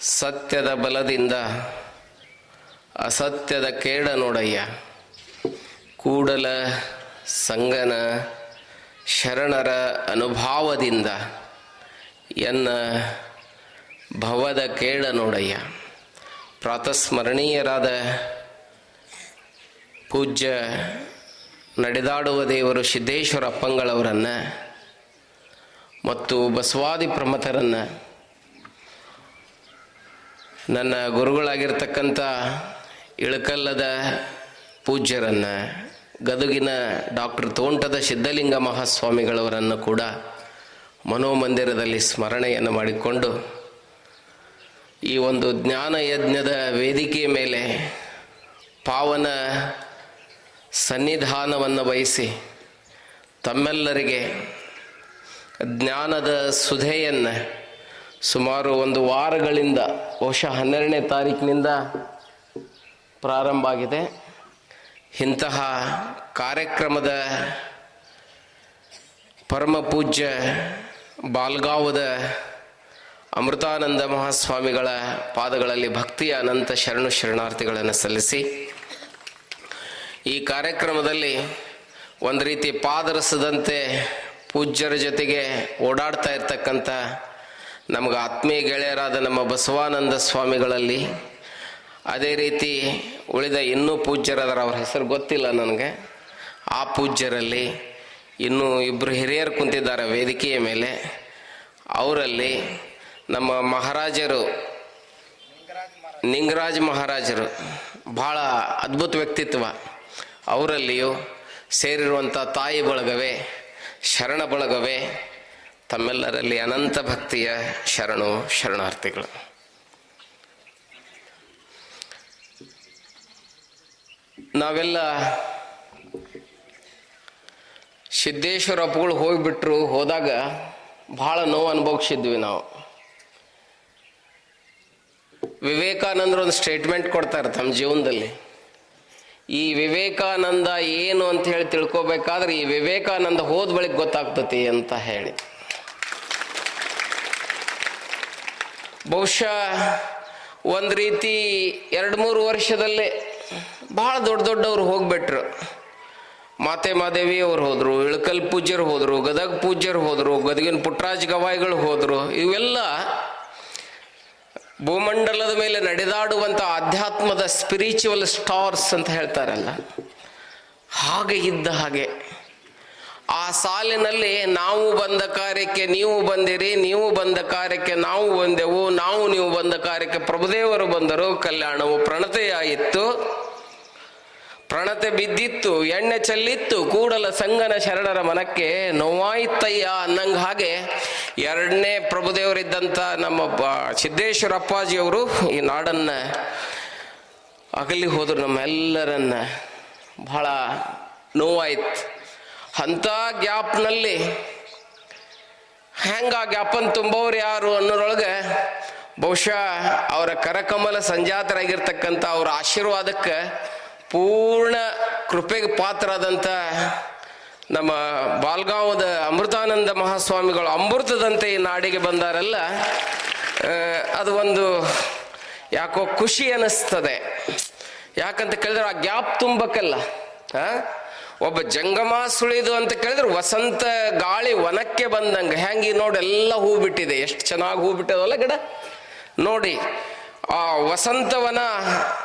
ಸತ್ಯದ ಬಲದಿಂದ ಅಸತ್ಯದ ಕೇಡ ನೋಡಯ್ಯ ಕೂಡಲ ಸಂಗನ ಶರಣರ ಅನುಭಾವದಿಂದ ಎನ್ನ ಭವದ ಕೇಳ ನೋಡಯ್ಯ ಪ್ರಾತಸ್ಮರಣೀಯರಾದ ಪೂಜ್ಯ ನಡೆದಾಡುವ ದೇವರು ಸಿದ್ದೇಶ್ವರ ಅಪ್ಪಂಗಳವರನ್ನು ಮತ್ತು ಬಸವಾದಿ ಪ್ರಮಥರನ್ನು ನನ್ನ ಗುರುಗಳಾಗಿರ್ತಕ್ಕಂಥ ಇಳಕಲ್ಲದ ಪೂಜ್ಯರನ್ನು, ಗದುಗಿನ ಡಾಕ್ಟರ್ ತೋಂಟದ ಸಿದ್ಧಲಿಂಗ ಮಹಾಸ್ವಾಮಿಗಳವರನ್ನು ಕೂಡ ಮನೋಮಂದಿರದಲ್ಲಿ ಸ್ಮರಣೆಯನ್ನು ಮಾಡಿಕೊಂಡು ಈ ಒಂದು ಜ್ಞಾನ ಯಜ್ಞದ ವೇದಿಕೆಯ ಮೇಲೆ ಪಾವನ ಸನ್ನಿಧಾನವನ್ನು ವಹಿಸಿ ತಮ್ಮೆಲ್ಲರಿಗೆ ಜ್ಞಾನದ ಸುಧೆಯನ್ನು ಸುಮಾರು ಒಂದು ವಾರಗಳಿಂದ, ಬಹುಶಃ ಹನ್ನೆರಡನೇ ತಾರೀಕಿನಿಂದ ಪ್ರಾರಂಭ ಆಗಿದೆ. ಇಂತಹ ಕಾರ್ಯಕ್ರಮದ ಪರಮ ಪೂಜ್ಯ ಬಾಲ್ಗಾವದ ಅಮೃತಾನಂದ ಮಹಾಸ್ವಾಮಿಗಳ ಪಾದಗಳಲ್ಲಿ ಭಕ್ತಿಯ ಅನಂತ ಶರಣು ಶರಣಾರ್ಥಿಗಳನ್ನು ಸಲ್ಲಿಸಿ, ಈ ಕಾರ್ಯಕ್ರಮದಲ್ಲಿ ಒಂದು ರೀತಿ ಪಾದರಸದಂತೆ ಪೂಜ್ಯರ ಜೊತೆಗೆ ಓಡಾಡ್ತಾ ಇರ್ತಕ್ಕಂಥ ನಮಗೆ ಆತ್ಮೀಯ ಗೆಳೆಯರಾದ ನಮ್ಮ ಬಸವಾನಂದ ಸ್ವಾಮಿಗಳಲ್ಲಿ ಅದೇ ರೀತಿ ಉಳಿದ ಇನ್ನೂ ಪೂಜ್ಯರಾದರ ಅವ್ರ ಹೆಸರು ಗೊತ್ತಿಲ್ಲ ನನಗೆ. ಆ ಪೂಜ್ಯರಲ್ಲಿ ಇನ್ನೂ ಇಬ್ಬರು ಹಿರಿಯರು ಕುಂತಿದ್ದಾರೆ ವೇದಿಕೆಯ ಮೇಲೆ. ಅವರಲ್ಲಿ ನಮ್ಮ ಮಹಾರಾಜರು, ನಿಂಗರಾಜ್ ಮಹಾರಾಜರು ಭಾಳ ಅದ್ಭುತ ವ್ಯಕ್ತಿತ್ವ. ಅವರಲ್ಲಿಯೂ ಸೇರಿರುವಂಥ ತಾಯಿ ಬಳಗವೇ, ಶರಣ ಬಳಗವೇ ತಮ್ಮೆಲ್ಲರಲ್ಲಿ ಅನಂತ ಭಕ್ತಿಯ ಶರಣು ಶರಣಾರ್ಥಿಗಳು. ನಾವೆಲ್ಲ ಸಿದ್ದೇಶ್ವರ ಅಪ್ಪಗಳು ಹೋಗಿಬಿಟ್ರು, ಹೋದಾಗ ಭಾಳ ನೋವು ಅನುಭವಿಸಿದ್ವಿ ನಾವು. ವಿವೇಕಾನಂದರು ಒಂದು ಸ್ಟೇಟ್ಮೆಂಟ್ ಕೊಡ್ತಾರೆ ತಮ್ಮ ಜೀವನದಲ್ಲಿ. ಈ ವಿವೇಕಾನಂದ ಏನು ಅಂತ ಹೇಳಿ ತಿಳ್ಕೊಬೇಕಾದ್ರೆ ಈ ವಿವೇಕಾನಂದ ಹೋದ ಬಳಿಕ ಗೊತ್ತಾಗ್ತತಿ ಅಂತ ಹೇಳಿ. ಬಹುಶಃ ಒಂದು ರೀತಿ ಎರಡು ಮೂರು ವರ್ಷದಲ್ಲೇ ಭಾಳ ದೊಡ್ಡ ದೊಡ್ಡವರು ಹೋಗ್ಬಿಟ್ರು. ಮಾತೆ ಮಾದೇವಿ ಅವ್ರು ಹೋದರು, ಇಳಕಲ್ ಪೂಜ್ಯರು ಹೋದರು, ಗದಗ ಪೂಜ್ಯರು ಹೋದರು, ಗದಗಿನ ಪುಟ್ಟರಾಜ್ ಗವಾಯಿಗಳು ಹೋದರು, ಇವೆಲ್ಲ ಭೂಮಂಡಲದ ಮೇಲೆ ನಡೆದಾಡುವಂಥ ಆಧ್ಯಾತ್ಮದ ಸ್ಪಿರಿಚುವಲ್ ಸ್ಟಾರ್ಸ್ ಅಂತ ಹೇಳ್ತಾರಲ್ಲ. ಹಾಗೆ ಇದ್ದ ಹಾಗೆ. ಆ ಸಾಲಿನಲ್ಲಿ ನಾವು ಬಂದ ಕಾರ್ಯಕ್ಕೆ ನೀವು ಬಂದಿರಿ, ನೀವು ಬಂದ ಕಾರ್ಯಕ್ಕೆ ನಾವು ಬಂದೆವು, ನಾವು ನೀವು ಬಂದ ಕಾರ್ಯಕ್ಕೆ ಪ್ರಭುದೇವರು ಬಂದರು, ಕಲ್ಯಾಣವು ಪ್ರಣತೆಯಾಯಿತು. ಪ್ರಣತೆ ಬಿದ್ದಿತ್ತು, ಎಣ್ಣೆ ಚೆಲ್ಲಿತ್ತು, ಕೂಡಲ ಸಂಗನ ಶರಣರ ಮನಕ್ಕೆ ನೋವಾಯ್ತಯ್ಯ ಅನ್ನಂಗ ಹಾಗೆ ಎರಡನೇ ಪ್ರಭುದೇವರಿದ್ದಂಥ ನಮ್ಮ ಸಿದ್ದೇಶ್ವರ ಅಪ್ಪಾಜಿಯವರು ಈ ನಾಡನ್ನ ಅಗಲಿ ಹೋದ್ರು ನಮ್ಮೆಲ್ಲರನ್ನ. ಬಹಳ ನೋವಾಯ್ತು. ಅಂಥ ಗ್ಯಾಪ್ನಲ್ಲಿ ಹೆಂಗ ಆ ಗ್ಯಾಪನ್ನು ತುಂಬೋರು ಯಾರು ಅನ್ನೋರೊಳಗೆ ಬಹುಶಃ ಅವರ ಕರಕಮಲ ಸಂಜಾತರಾಗಿರ್ತಕ್ಕಂಥ ಅವರ ಆಶೀರ್ವಾದಕ್ಕೆ ಪೂರ್ಣ ಕೃಪೆಗೆ ಪಾತ್ರರಾದಂಥ ನಮ್ಮ ಬಾಲ್ಗಾಂವದ ಅಮೃತಾನಂದ ಮಹಾಸ್ವಾಮಿಗಳು ಅಮೃತದಂತೆ ಈ ನಾಡಿಗೆ ಬಂದಾರಲ್ಲ ಅದು ಒಂದು ಯಾಕೋ ಖುಷಿ ಅನ್ನಿಸ್ತದೆ ಯಾಕಂತ ಕೇಳಿದ್ರೆ ಆ ಗ್ಯಾಪ್ ತುಂಬಕ್ಕಲ್ಲ ಆ? ಒಬ್ಬ ಜಂಗಮ ಸುಳಿದು ಅಂತ ಕೇಳಿದ್ರೆ ವಸಂತ ಗಾಳಿ ವನಕ್ಕೆ ಬಂದಂಗೆ. ಹೆಂಗೆ ನೋಡಿ ಎಲ್ಲ ಹೂ ಬಿಟ್ಟಿದೆ. ಎಷ್ಟು ಚೆನ್ನಾಗಿ ಹೂ ಬಿಟ್ಟದಲ್ಲ ಗಿಡ. ನೋಡಿ, ಆ ವಸಂತವನ,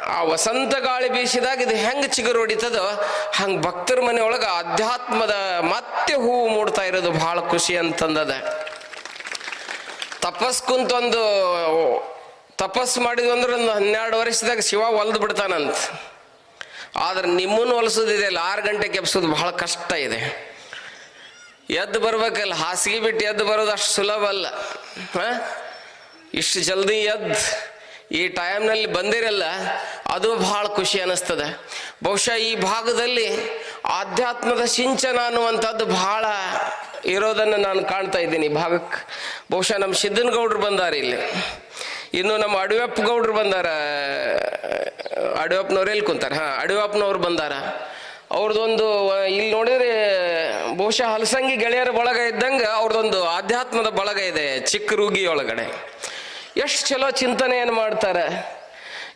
ಆ ವಸಂತ ಗಾಳಿ ಬೀಸಿದಾಗ ಇದು ಹೆಂಗೆ ಚಿಗುರು ಹೊಡಿತದೋ, ಹಂಗೆ ಭಕ್ತರ ಮನೆಯೊಳಗೆ ಅಧ್ಯಾತ್ಮದ ಮತ್ತೆ ಹೂವು ಮೂಡ್ತಾ ಇರೋದು ಬಹಳ ಖುಷಿ ಅಂತಂದದ. ತಪಸ್ ಕುಂತೊಂದು, ತಪಸ್ ಮಾಡಿದ್ವಿ ಅಂದ್ರೆ ಒಂದು ಹನ್ನೆರಡು ವರ್ಷದಾಗ ಶಿವ ಒಲ್ದು ಬಿಡ್ತಾನಂತ. ಆದ್ರೆ ನಿಮ್ಮನ್ನು ಹೊಲಸೋದಿದೆಯಲ್ಲ ಆರು ಗಂಟೆಗೆ ಕೆಪ್ಸೋದು ಬಹಳ ಕಷ್ಟ ಇದೆ. ಎದ್ದು ಬರ್ಬೇಕಲ್ಲ, ಹಾಸಿಗೆ ಬಿಟ್ಟು ಎದ್ದು ಬರೋದು ಅಷ್ಟು ಸುಲಭ ಅಲ್ಲ. ಹಾಂ? ಇಷ್ಟು ಜಲ್ದಿ ಎದ್ದು ಈ ಟೈಮ್ನಲ್ಲಿ ಬಂದಿರಲ್ಲ, ಅದು ಬಹಳ ಖುಷಿ ಅನಿಸ್ತದೆ. ಬಹುಶಃ ಈ ಭಾಗದಲ್ಲಿ ಆಧ್ಯಾತ್ಮದ ಸಿಂಚನ ಅನ್ನುವಂಥದ್ದು ಬಹಳ ಇರೋದನ್ನು ನಾನು ಕಾಣ್ತಾ ಇದ್ದೀನಿ ಭಾಗಕ್ಕೆ ಬಹುಶಃ ನಮ್ಮ ಸಿದ್ದನಗೌಡ್ರು ಬಂದಾರೆ ಇಲ್ಲಿ. ಇನ್ನು ನಮ್ಮ ಅಡವ್ಯಪ್ಪ ಗೌಡ್ರು ಬಂದಾರ. ಅಡವ್ಯಪ್ಪನವ್ರು ಎಲ್ಲಿ ಕುಂತಾರ? ಹಾಂ ಅಡವ್ಯಪ್ಪನವ್ರು ಬಂದಾರ. ಅವ್ರದ್ದೊಂದು ಇಲ್ಲಿ ನೋಡಿದ್ರೆ ಬಹುಶಃ ಹಲಸಂಗಿ ಗೆಳೆಯರ ಬಳಗ ಇದ್ದಂಗೆ ಅವ್ರದ್ದೊಂದು ಆಧ್ಯಾತ್ಮದ ಬಳಗ ಇದೆ ಚಿಕ್ಕ ರೂಗಿ ಎಷ್ಟು ಚಲೋ ಚಿಂತನೆಯನ್ನು ಮಾಡ್ತಾರೆ.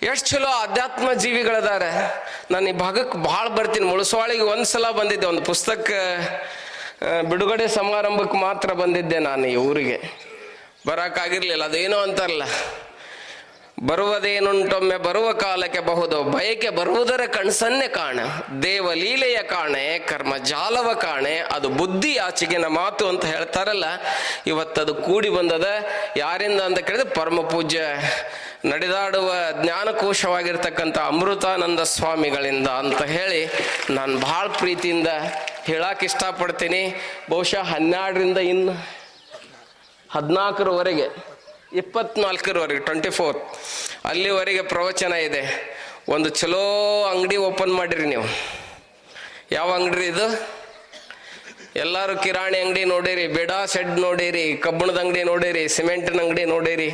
ಎಷ್ಟು ಚಲೋ ಆಧ್ಯಾತ್ಮ ಜೀವಿಗಳದಾರ. ನಾನು ಈ ಭಾಗಕ್ಕೆ ಭಾಳ ಬರ್ತೀನಿ. ಮುಳಸವಾಳಿಗೆ ಒಂದು ಸಲ ಬಂದಿದ್ದೆ, ಒಂದು ಪುಸ್ತಕ ಬಿಡುಗಡೆ ಸಮಾರಂಭಕ್ಕೆ ಮಾತ್ರ ಬಂದಿದ್ದೆ ನಾನು ಈ ಊರಿಗೆ. ಬರೋಕ್ಕಾಗಿರ್ಲಿಲ್ಲ ಅದೇನೋ ಅಂತಾರಲ್ಲ. ಬರುವುದೇನುಂಟೊಮ್ಮೆ ಬರುವ ಕಾಲಕ್ಕೆ ಬಹುದು ಬಯಕೆ ಬರುವುದರ ಕಣ್ಸನ್ನೆ ಕಾಣ, ದೇವಲೀಲೆಯ ಕಾಣೆ ಕರ್ಮ ಜಾಲವ ಕಾಣೆ, ಅದು ಬುದ್ಧಿ ಆಚೆಗಿನ ಮಾತು ಅಂತ ಹೇಳ್ತಾರಲ್ಲ, ಇವತ್ತದು ಕೂಡಿ ಬಂದದ. ಯಾರಿಂದ ಅಂತ ಕೇಳಿದ್ರೆ ಪರಮ ಪೂಜ್ಯ ನಡೆದಾಡುವ ಜ್ಞಾನಕೋಶವಾಗಿರ್ತಕ್ಕಂಥ ಅಮೃತಾನಂದ ಸ್ವಾಮಿಗಳಿಂದ ಅಂತ ಹೇಳಿ ನಾನು ಭಾಳ ಪ್ರೀತಿಯಿಂದ ಹೇಳಕ್ಕೆ ಇಷ್ಟಪಡ್ತೀನಿ. ಬಹುಶಃ ಹನ್ನೆರಡರಿಂದ ಇನ್ನು ಹದಿನಾಲ್ಕರವರೆಗೆ ಇಪ್ಪತ್ನಾಲ್ಕರವರೆಗೆ ಟ್ವೆಂಟಿ ಫೋರ್ ಅಲ್ಲಿವರೆಗೆ ಪ್ರವಚನ ಇದೆ. ಒಂದು ಚಲೋ ಅಂಗಡಿ ಓಪನ್ ಮಾಡಿರಿ ನೀವು. ಯಾವ ಅಂಗಡಿ ಇದು? ಎಲ್ಲರೂ ಕಿರಾಣಿ ಅಂಗಡಿ ನೋಡಿರಿ, ಬಿಡಾ ಸೆಡ್ ನೋಡಿರಿ, ಕಬ್ಬಣದ ಅಂಗಡಿ ನೋಡಿರಿ, ಸಿಮೆಂಟಿನ ಅಂಗಡಿ ನೋಡಿರಿ.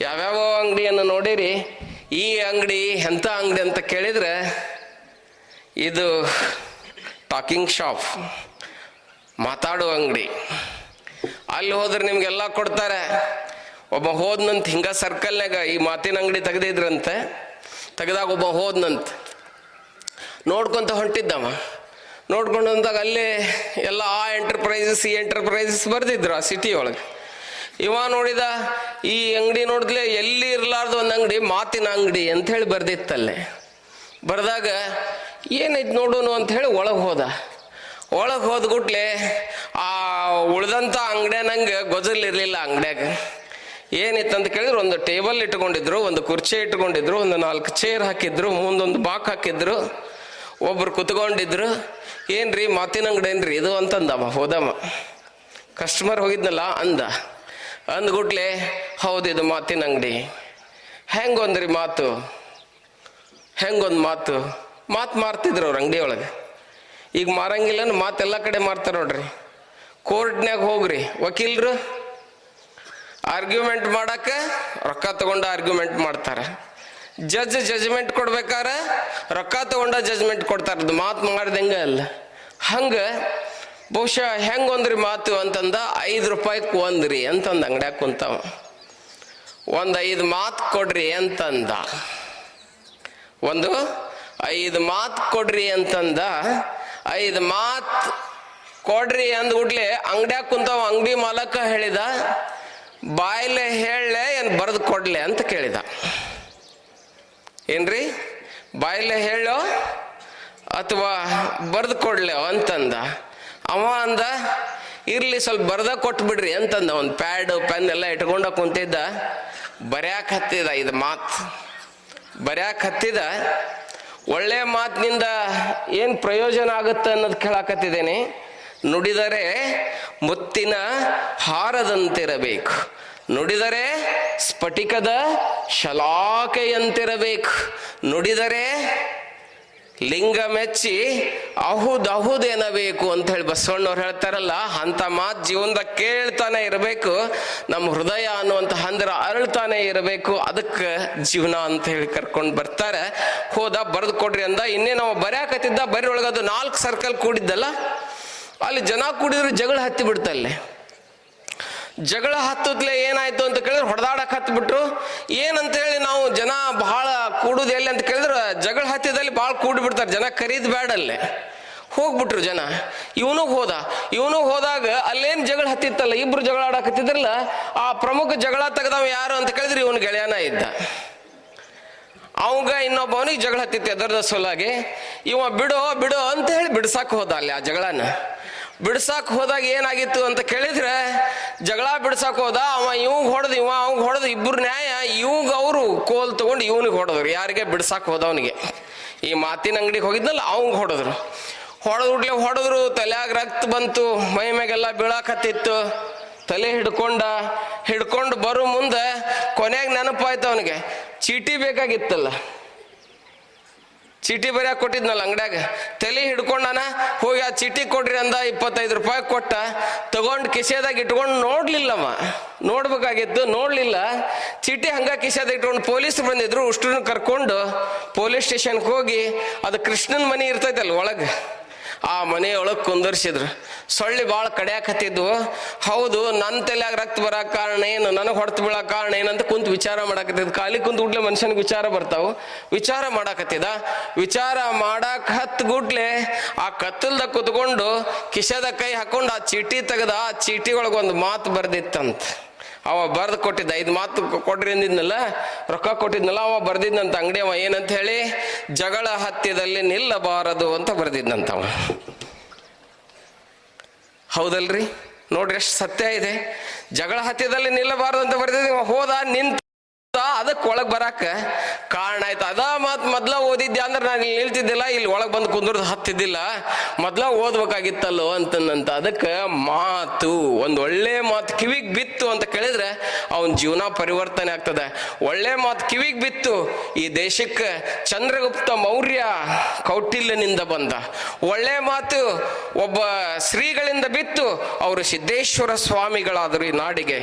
ಯಾವ್ಯಾವ ಅಂಗಡಿಯನ್ನು ನೋಡಿರಿ. ಈ ಅಂಗಡಿ ಎಂಥ ಅಂಗಡಿ ಅಂತ ಕೇಳಿದ್ರೆ ಇದು ಟಾಕಿಂಗ್ ಶಾಪ್, ಮಾತಾಡುವ ಅಂಗಡಿ. ಅಲ್ಲಿ ಹೋದ್ರೆ ನಿಮ್ಗೆಲ್ಲ ಕೊಡ್ತಾರೆ. ಒಬ್ಬ ಹೋದ್ನಂತ ಹಿಂಗ ಸರ್ಕಲ್ನಾಗ ಈ ಮಾತಿನ ಅಂಗಡಿ ತೆಗ್ದಿದ್ರಂತೆ, ತೆಗೆದಾಗ ಒಬ್ಬ ಹೋದ್ನಂತ. ನೋಡ್ಕೊಂತ ಹೊಂಟಿದ್ದವ. ನೋಡ್ಕೊಂಡು ಅಂದಾಗ ಅಲ್ಲೇ ಎಲ್ಲ ಆ ಎಂಟರ್ಪ್ರೈಸಸ್ ಈ ಎಂಟರ್ಪ್ರೈಸಸ್ ಬರ್ದಿದ್ರು ಆ ಸಿಟಿ ಒಳಗೆ. ಇವ ನೋಡಿದ ಈ ಅಂಗಡಿ ನೋಡಿದ್ಲೆ ಎಲ್ಲಿ ಇರಲಾರ್ದು ಒಂದು ಅಂಗಡಿ, ಮಾತಿನ ಅಂಗಡಿ ಅಂತ ಹೇಳಿ ಬರ್ದಿತ್ತಲ್ಲೇ. ಬರೆದಾಗ ಏನೈತೆ ನೋಡೋನು ಅಂತ ಹೇಳಿ ಒಳಗೆ ಹೋದ. ಒಳಗೆ ಹೋದ್ಗುಟ್ಲೆ ಆ ಉಳ್ದಂಥ ಅಂಗಡಿಯನಂಗೆ ಗೊಜಲ್ ಇರಲಿಲ್ಲ ಅಂಗಡ್ಯಾಗ. ಏನಿತ್ತು ಅಂತ ಕೇಳಿದ್ರು ಒಂದು ಟೇಬಲ್ ಇಟ್ಕೊಂಡಿದ್ರು ಒಂದು ಕುರ್ಚಿ ಇಟ್ಕೊಂಡಿದ್ರು ಒಂದು ನಾಲ್ಕು ಚೇರ್ ಹಾಕಿದ್ರು, ಮುಂದೊಂದು ಬಾಕ್ ಹಾಕಿದ್ರು, ಒಬ್ರು ಕುತ್ಕೊಂಡಿದ್ರು. ಏನ್ರಿ ಮಾತಿನ ಅಂಗಡಿ ಏನ್ರಿ ಇದು ಅಂತಂದವ ಹೋದಮ್ಮ ಕಸ್ಟಮರ್ ಹೋಗಿದ್ನಲ್ಲ ಅಂದ. ಅಂದ್ಗುಟ್ಲೆ, ಹೌದು ಇದು ಮಾತಿನ ಅಂಗಡಿ. ಹೆಂಗೊಂದ್ರಿ ಮಾತು? ಹೆಂಗೊಂದು ಮಾತು? ಮಾತು ಮಾರ್ತಿದ್ರು ಅವ್ರ ಅಂಗಡಿ ಒಳಗೆ. ಈಗ ಮಾರಂಗಿಲ್ಲ ಮಾತೆಲ್ಲ ಕಡೆ ಮಾರ್ತಾರ ನೋಡ್ರಿ. ಕೋರ್ಟ್ನ್ಯಾಗ ಹೋಗ್ರಿ. ವಕೀಲರು ಆರ್ಗ್ಯುಮೆಂಟ್ ಮಾಡಕ್ಕೆ ರೊಕ್ಕ ತಗೊಂಡು ಆರ್ಗ್ಯುಮೆಂಟ್ ಮಾಡ್ತಾರೆ. ಜಡ್ಜ್ ಜಜ್ಮೆಂಟ್ ಕೊಡ್ಬೇಕಾರ, ರೊಕ್ಕ ತಗೊಂಡ ಜಜ್ಮೆಂಟ್ ಕೊಡ್ತಾರೆ. ಅದು ಮಾತು ಮಾಡ್ದಂಗೆ ಅಲ್ಲ. ಹಂಗೆ ಬಹುಶಃ ಹೆಂಗೊಂದ್ರಿ ಮಾತು ಅಂತಂದ ಐದು ರೂಪಾಯಿಗೆ ಒಂದ್ರಿ ಅಂತಂದ ಅಂಗಡ್ಯಾಗ ಕುಂತಾವ. ಒಂದು ಐದು ಮಾತು ಕೊಡ್ರಿ ಅಂತಂದ. ಒಂದು ಐದು ಮಾತು ಕೊಡ್ರಿ ಅಂತಂದ, ಐದು ಮಾತು ಕೊಡ್ರಿ ಅಂದ್ಬಿಡ್ಲಿ ಅಂಗಡ್ಯಾಗ ಕುಂತಾವ. ಅಂಗಡಿ ಮಾಲಕ ಹೇಳಿದ ಬಾಯ್ಲೆ ಹೇಳಲೆ ಏನು ಬರೆದು ಕೊಡಲೆ ಅಂತ ಕೇಳಿದ. ಏನ್ರಿ? ಬಾಯ್ಲೆ ಹೇಳೋ ಅಥವಾ ಬರೆದು ಕೊಡ್ಲೆ ಅಂತಂದ. ಅವ ಅಂದ, ಇರ್ಲಿ ಸ್ವಲ್ಪ ಬರ್ದ ಕೊಟ್ಬಿಡ್ರಿ ಅಂತಂದ ಒಂದು ಪ್ಯಾಡ್, ಪೆನ್ ಎಲ್ಲ ಇಟ್ಕೊಂಡ ಕುಂತಿದ್ದ. ಬರ್ಯಾಕ ಹತ್ತಿದ ಇದು ಮಾತು. ಬರ್ಯಾಕ ಹತ್ತಿದ. ಒಳ್ಳೆಯ ಮಾತಿನಿಂದ ಏನು ಪ್ರಯೋಜನ ಆಗುತ್ತೆ ಅನ್ನೋದು ಕೇಳಾಕತ್ತಿದ್ದೇನೆ. ನುಡಿದರೆ ಮುತ್ತಿನ ಹಾರದಂತಿರಬೇಕು. ನುಡಿದರೆ ಸ್ಫಟಿಕದ ಶಲಾಕೆಯಂತಿರಬೇಕು. ನುಡಿದರೆ ಲಿಂಗ ಮೆಚ್ಚಿ ಅಹುದಹುದೇನಬೇಕು ಅಂತ ಹೇಳಿ ಬಸವಣ್ಣವ್ರು ಹೇಳ್ತಾರಲ್ಲ, ಅಂತ ಮಾತು ಜೀವನದಾಗ ಕೇಳ್ತಾನೆ ಇರಬೇಕು, ನಮ್ಮ ಹೃದಯ ಅನ್ನುವಂಥ ಹಂದ್ರ ಅರಳ್ತಾನೆ ಇರಬೇಕು, ಅದಕ್ಕೆ ಜೀವನ ಅಂತ ಹೇಳಿ ಕರ್ಕೊಂಡು ಬರ್ತಾರೆ. ಹೋದ, ಬರೆದು ಕೊಡ್ರಿ ಅಂದ ಇನ್ನೇ ನಾವು ಬರ್ಯಾಕತ್ತಿದ್ದ, ಬರೀ ಒಳಗದು ನಾಲ್ಕು ಸರ್ಕಲ್ ಕೂಡಿದ್ದಲ್ಲ? ಅಲ್ಲಿ ಜನ ಕೂಡಿದ್ರು, ಜಗಳ ಹತ್ತಿ ಬಿಡ್ತಲ್ಲೇ ಜಗಳ ಹತ್ತದ್ಲೆ ಏನಾಯ್ತು ಅಂತ ಕೇಳಿದ್ರೆ ಹೊಡೆದಾಡಕ್ ಹತ್ಬಿಟ್ರು ಏನಂತ ಹೇಳಿ ನಾವು ಜನ ಬಹಳ ಕೂಡುದು ಎಲ್ಲಿ ಅಂತ ಕೇಳಿದ್ರೆ ಜಗಳ ಹತ್ತಿದಲ್ಲಿ ಭಾಳ ಕೂಡಿ ಬಿಡ್ತಾರೆ. ಜನ ಕರೀದ್ ಬ್ಯಾಡಲ್ಲೇ. ಹೋಗ್ಬಿಟ್ರು ಜನ. ಇವನು ಹೋದ. ಇವನು ಹೋದಾಗ ಅಲ್ಲೇನು ಜಗಳ ಹತ್ತಿತ್ತಲ್ಲ? ಇಬ್ರು ಜಗಳ ಆಡಕತ್ತಿದ್ರಲ್ಲ ಆ ಪ್ರಮುಖ ಜಗಳ ತೆಗೆದವ ಯಾರು ಅಂತ ಕೇಳಿದ್ರೆ ಇವನು ಗೆಳೆಯನ ಇದ್ದ. ಅವಂಗ ಇನ್ನೊಬ್ಬವನಿಗೆ ಜಗಳ ಹತ್ತಿತ್ತು ಎದರ್ದ ಸೋಲಾಗಿ ಇವ ಬಿಡೋ ಬಿಡೋ ಅಂತ ಹೇಳಿ ಬಿಡ್ಸಾಕ್ ಹೋದ ಅಲ್ಲಿ ಆ ಜಗಳನ. ಬಿಡ್ಸಾಕ್ ಹೋದಾಗ ಏನಾಗಿತ್ತು ಅಂತ ಕೇಳಿದ್ರೆ, ಜಗಳ ಬಿಡ್ಸಾಕ್ ಹೋದ, ಅವ ಇವಂಗ್ ಹೊಡೆದು, ಇವ ಅವಂಗ್ ಹೊಡೆದು ಇಬ್ಬರು ನ್ಯಾಯ, ಇವಂಗ ಅವರು ಕೋಲ್ ತಗೊಂಡು ಇವನಿಗೆ ಹೊಡೆದ್ರು. ಯಾರಿಗೆ ಬಿಡ್ಸಾಕ್ ಹೋದವನಿಗೆ ಈ ಮಾತಿನ ಅಂಗಡಿಗೆ ಹೋಗಿದ್ನಲ್ಲ ಅವಂಗ್ ಹೊಡೆದ್ರು. ಹೊಡೆದ್ಬಿಡ್ಲೆ ಹೊಡೆದ್ರು, ತಲೆಯಾಗ ರಕ್ತ ಬಂತು, ಮೈ ಮ್ಯಾಗೆಲ್ಲ ಬೀಳಾಕತ್ತಿತ್ತು. ತಲೆ ಹಿಡ್ಕೊಂಡ, ಹಿಡ್ಕೊಂಡು ಬರೋ ಮುಂದೆ ಕೊನೆಗೆ ನೆನಪಾಯ್ತು ಅವನಿಗೆ. ಚೀಟಿ ಬೇಕಾಗಿತ್ತಲ್ಲ. ಚೀಟಿ ಬರೆಯಕ್ಕೆ ಕೊಟ್ಟಿದ್ನಲ್ಲ ಅಂಗಡ್ಯಾಗ. ತಲೆ ಹಿಡ್ಕೊಂಡಾನ ಹೋಗಿ ಆ ಚೀಟಿ ಕೊಡ್ರಿ ಅಂದ, ಇಪ್ಪತ್ತೈದು ರೂಪಾಯಿ ಕೊಟ್ಟ. ತಗೊಂಡು ಕಿಸೆದಾಗ ಇಟ್ಕೊಂಡು ನೋಡ್ಲಿಲ್ಲವ. ನೋಡ್ಬೇಕಾಗಿತ್ತು, ನೋಡ್ಲಿಲ್ಲ. ಚೀಟಿ ಹಂಗ ಕಿಸೆದಾಗ ಇಟ್ಕೊಂಡು ಪೊಲೀಸ್ ಬಂದಿದ್ರು ಉಷ್ಟ್ರನ್ನ ಕರ್ಕೊಂಡು ಪೊಲೀಸ್ ಸ್ಟೇಷನ್ಗೆ ಹೋಗಿ, ಅದು ಕೃಷ್ಣನ ಮನೆ ಇರ್ತೈತಲ್ಲ ಒಳಗೆ, ಆ ಮನೆಯೊಳಗೆ ಕುಂದರ್ಸಿದ್ರು. ಸೊಳ್ಳಿ ಭಾಳ ಕಡಿಯಾಕತ್ತಿದ್ವು ಹೌದು ನನ್ನ ತಲೆಯಾಗ ರಕ್ತ ಬರಕ್ಕೆ ಕಾರಣ ಏನು? ನನಗೆ ಹೊಡೆತು ಬೀಳೋ ಕಾರಣ ಏನಂತ ಕುಂತು ವಿಚಾರ ಮಾಡಾಕತ್ತಿದ್ ಖಾಲಿ ಕುಂತು ಗುಡ್ಲೆ ಮನುಷ್ಯನಿಗೆ ವಿಚಾರ ಬರ್ತಾವು. ವಿಚಾರ ಮಾಡಾಕತ್ತಿದ ವಿಚಾರ ಮಾಡಾಕ ಹತ್ತು ಗುಡ್ಲೆ ಆ ಕತ್ತಲ್ದಾಗ ಕುತ್ಕೊಂಡು ಕಿಶದ ಕೈ ಹಾಕೊಂಡು ಆ ಚೀಟಿ ತೆಗೆದ ಆ ಚೀಟಿ ಒಂದು ಮಾತು ಬರ್ದಿತ್ತಂತ. ಅವ ಬರ್ದು ಕೊಟ್ಟಿದ್ದ. ಐದು ಮಾತು ಕೊಡ್ರಿ ಅಂದಿದ್ನಲ್ಲ, ರೊಕ್ಕ ಕೊಟ್ಟಿದ್ನಲ್ಲ, ಅವ ಬರ್ದಿದ್ನಂತ. ಅಂಗಡಿ ಅವ ಏನಂತ ಹೇಳಿ, ಜಗಳ ಹತ್ಯದಲ್ಲಿ ನಿಲ್ಲಬಾರದು ಅಂತ ಬರ್ದಿದ್ನಂತ ಅವ. ಹೌದಲ್ರಿ? ನೋಡ್ರಿ ಎಷ್ಟು ಸತ್ಯ ಇದೆ. ಜಗಳ ಹತ್ಯದಲ್ಲಿ ನಿಲ್ಲಬಾರದು ಅಂತ ಬರೆದಿದ್ದೀವಿ ಹೋದ ನಿಂತ. ಅದಕ್ಕೆ ಒಳಗೆ ಬರಾಕ ಕಾರಣ ಆಯ್ತು. ಅದ ಮಾತು ಮೊದ್ಲ ಓದಿದ್ದೆ ಅಂದ್ರೆ ನಾನು ಇಲ್ಲಿ ನಿಲ್ತಿದ್ದಿಲ್ಲ, ಇಲ್ಲಿ ಒಳಗೆ ಬಂದು ಕುಂದ್ರದು ಹತ್ತಿದ್ದಿಲ್ಲ. ಮೊದ್ಲ ಓದ್ಬೇಕಾಗಿತ್ತಲ್ಲೋ ಅಂತಂದಂತ. ಅದಕ್ಕೆ ಮಾತು, ಒಂದು ಒಳ್ಳೆ ಮಾತು ಕಿವಿಗೆ ಬಿತ್ತು ಅಂತ ಕೇಳಿದ್ರೆ ಅವನ ಜೀವನ ಪರಿವರ್ತನೆ ಆಗ್ತದೆ. ಒಳ್ಳೆ ಮಾತು ಕಿವಿಗೆ ಬಿತ್ತು, ಈ ದೇಶಕ್ಕೆ ಚಂದ್ರಗುಪ್ತ ಮೌರ್ಯ ಕೌಟಿಲ್ಯನಿಂದ ಬಂದ. ಒಳ್ಳೆ ಮಾತು, ಒಬ್ಬ ಶ್ರೀಗಳಿಂದ ಬಿತ್ತು, ಅವರು ಸಿದ್ದೇಶ್ವರ ಸ್ವಾಮಿಗಳಾದರು ಈ ನಾಡಿಗೆ.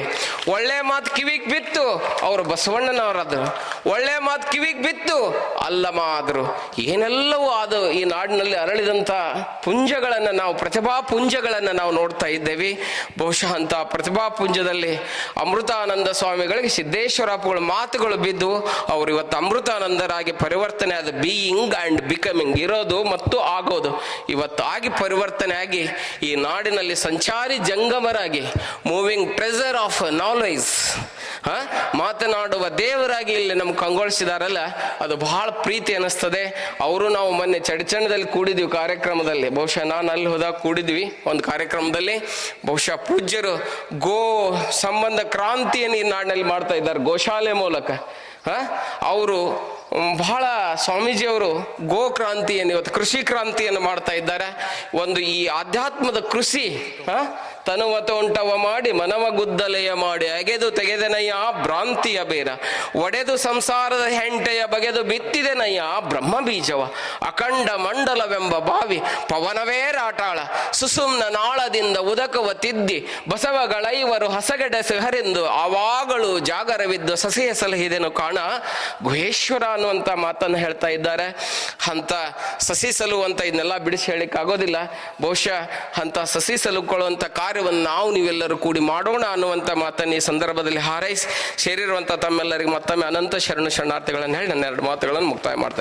ಒಳ್ಳೆ ಮಾತು ಕಿವಿಗೆ ಬಿತ್ತು, ಅವರು ಬಸವಣ್ಣನವರಾದರು ಒಳ್ಳೆ ಮಾತು ಕಿವಿಗೆ ಬಿತ್ತು ಅಲ್ಲಮ ಆದರು ಏನೆಲ್ಲವೂ ಅದು ಈ ನಾಡಿನಲ್ಲಿ ಅರಳಿದಂಥ ಪುಂಜಗಳನ್ನು ನಾವು, ಪ್ರತಿಭಾ ಪುಂಜಗಳನ್ನು ನಾವು ನೋಡ್ತಾ ಇದ್ದೇವೆ. ಬಹುಶಃ ಅಂತ ಪ್ರತಿಭಾ ಪುಂಜದಲ್ಲಿ ಅಮೃತಾನಂದ ಸ್ವಾಮಿಗಳಿಗೆ ಸಿದ್ದೇಶ್ವರಪ್ಪಗಳ ಮಾತುಗಳು ಬಿದ್ದು, ಅವರು ಇವತ್ತು ಅಮೃತಾನಂದರಾಗಿ ಪರಿವರ್ತನೆ ಆದ ಬೀಯಿಂಗ್ ಅಂಡ್ ಬಿಕಮಿಂಗ್ ಇರೋದು ಮತ್ತು ಆಗೋದು. ಇವತ್ತು ಆಗಿ ಪರಿವರ್ತನೆ ಆಗಿ ಈ ನಾಡಿನಲ್ಲಿ ಸಂಚಾರಿ ಜಂಗಮರಾಗಿ ಮೂವಿಂಗ್ ಟ್ರೆಸರ್ ಆಫ್ ನಾಲೆಜ್ ಮಾತನಾಡುವ ದೇವರಾಗಿ ಇಲ್ಲಿ ನಮ್ಗೆ ಕಂಗೊಳಿಸಿದಾರಲ್ಲ, ಅದು ಬಹಳ ಪ್ರೀತಿ ಅನಿಸ್ತದೆ ಅವರು ನಾವು ಮೊನ್ನೆ ಚಡಚಣದಲ್ಲಿ ಕೂಡಿದ್ವಿ ಕಾರ್ಯಕ್ರಮದಲ್ಲಿ. ಬಹುಶಃ ನಾನು ಅಲ್ಲಿ ಹೋದಾಗ ಕೂಡಿದ್ವಿ ಒಂದು ಕಾರ್ಯಕ್ರಮದಲ್ಲಿ. ಬಹುಶಃ ಪೂಜ್ಯರು ಗೋ ಸಂಬಂಧ ಕ್ರಾಂತಿಯನ್ನು ಈ ನಾಡಿನಲ್ಲಿ ಮಾಡ್ತಾ ಇದ್ದಾರೆ ಗೋಶಾಲೆ ಮೂಲಕ. ಅವರು ಬಹಳ ಸ್ವಾಮೀಜಿಯವರು ಗೋ ಕ್ರಾಂತಿಯನ್ನು ಇವತ್ತು ಕೃಷಿ ಕ್ರಾಂತಿಯನ್ನು ಮಾಡ್ತಾ ಇದ್ದಾರೆ. ಒಂದು ಈ ಆಧ್ಯಾತ್ಮದ ಕೃಷಿ ತನುವ ತೋಂಟವ ಮಾಡಿ ಮನವ ಗುದ್ದಲೆಯ ಮಾಡಿ ಅಗೆದು ತೆಗೆದೆನಯ್ಯ ಭ್ರಾಂತಿಯ ಬೇರ. ಒಡೆದು ಸಂಸಾರದ ಹೆಂಟೆಯ ಬಗೆದು ಬಿತ್ತಿದೆನಯ್ಯ ಬ್ರಹ್ಮ ಬೀಜವ. ಅಖಂಡ ಮಂಡಲವೆಂಬ ಬಾವಿ ಪವನವೇ ರಾಟಾಳ. ಸುಸುಮ್ನ ನಾಳದಿಂದ ಉದಕವ ತಿದ್ದಿ ಬಸವಗಳೈವರು ಹಸಗಡೆ ಸಿಹರೆಂದು ಆವಾಗಳು ಜಾಗರವಿದ್ದು ಸಸಿಯ ಸಲಹಿದೆನು ಕಾಣ ಗುಹೇಶ್ವರ ಅನ್ನುವಂಥ ಮಾತನ್ನು ಹೇಳ್ತಾ ಇದ್ದಾರೆ. ಅಂತ ಸಸಿ ಸಲುವಂತ ಇದನ್ನೆಲ್ಲ ಬಿಡಿಸಿ ಹೇಳಿಕ್ ಆಗೋದಿಲ್ಲ ಬಹುಶಃ ಅಂತ ಸಸಿ ಸಲುಕೊಳ್ಳುವಂತ ಕಾರ್ಯವನ್ನು ನಾವು ನೀವೆಲ್ಲರೂ ಕೂಡಿ ಮಾಡೋಣ ಅನ್ನುವಂತ ಮಾತನ್ನು ಈ ಸಂದರ್ಭದಲ್ಲಿ ಹಾರೈಸಿ ಸೇರಿರುವಂತ ತಮ್ಮೆಲ್ಲರಿಗೆ ಮತ್ತೊಮ್ಮೆ ಅನಂತ ಶರಣ ಶರಣಾರ್ಥಿಗಳನ್ನು ಹೇಳಿ ನನ್ನ ಎರಡು ಮಾತುಗಳನ್ನು ಮುಕ್ತಾಯ ಮಾಡ್ತಾ ಇದ್ದೀನಿ